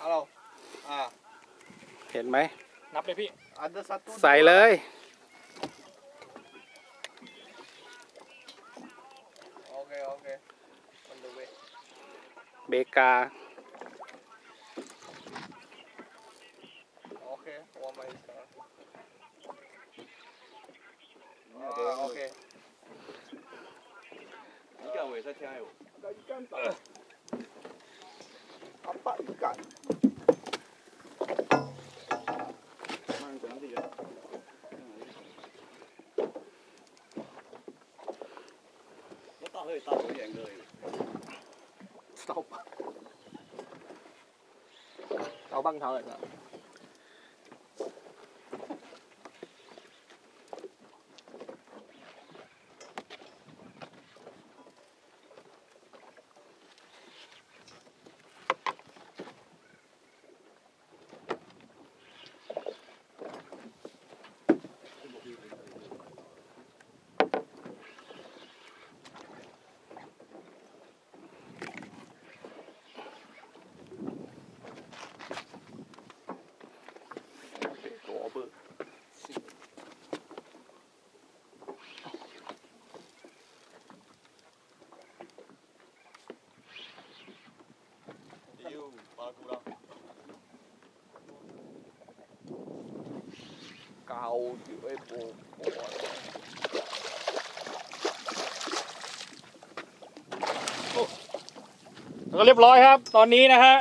Halo. Ah, เห็นไหมนับเลยพี่ ada satu. ใส่เลย Oke, oke. On the way. เบกา Oke, one my sekarang. Ah, oke. Ikan weh, saya tiang ayo. Ikan tak? Apa hơi to với dạng người. Stop. Tao băng thôi rồi Cao dưới bồ bồ. แล้วก็เรียบร้อยครับ ตอนนี้นะฮะ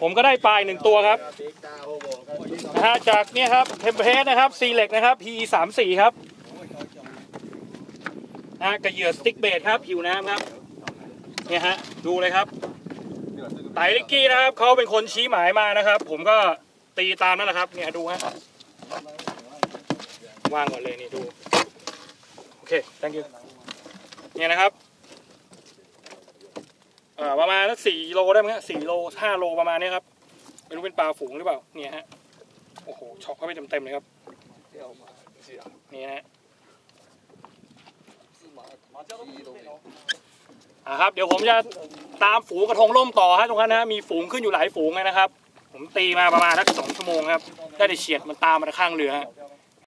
ผมก็ได้ปลาอีกหนึ่งตัวครับนะฮะจากเนี่ยครับเทมเพสนะครับซีเล็กนะครับ PE 3 4ครับนะฮะกระเหยื่อสติ๊กเบดครับผิวน้ำครับเนี่ยฮะดูเลยครับไตลิกกี้นะครับเขาเป็นคนชี้หมายมานะครับ ผมก็ตีตามนั่นแหละครับเนี่ยดูฮะ ว่างก่อนเลยนี่ดู โอเค thank you เนี่ยนะครับประมาณสี่โลได้ไหมฮะสี่โลห้าโลประมาณนี้ครับไม่รู้เป็นปลาฝูงหรือเปล่า เนี่ยฮะ โอ้โหช็อกเข้าไปเต็มๆเลยครับนี่ฮะอะครับ เดี๋ยวผมจะตามฝูงกระทงล่มต่อฮะตรงนั้นนะมีฝูงขึ้นอยู่หลายฝูงเลยนะครับ ผมตีมาประมาณสักสองชั่วโมงครับ ได้แต่เฉียดมันตามมาข้างเรือ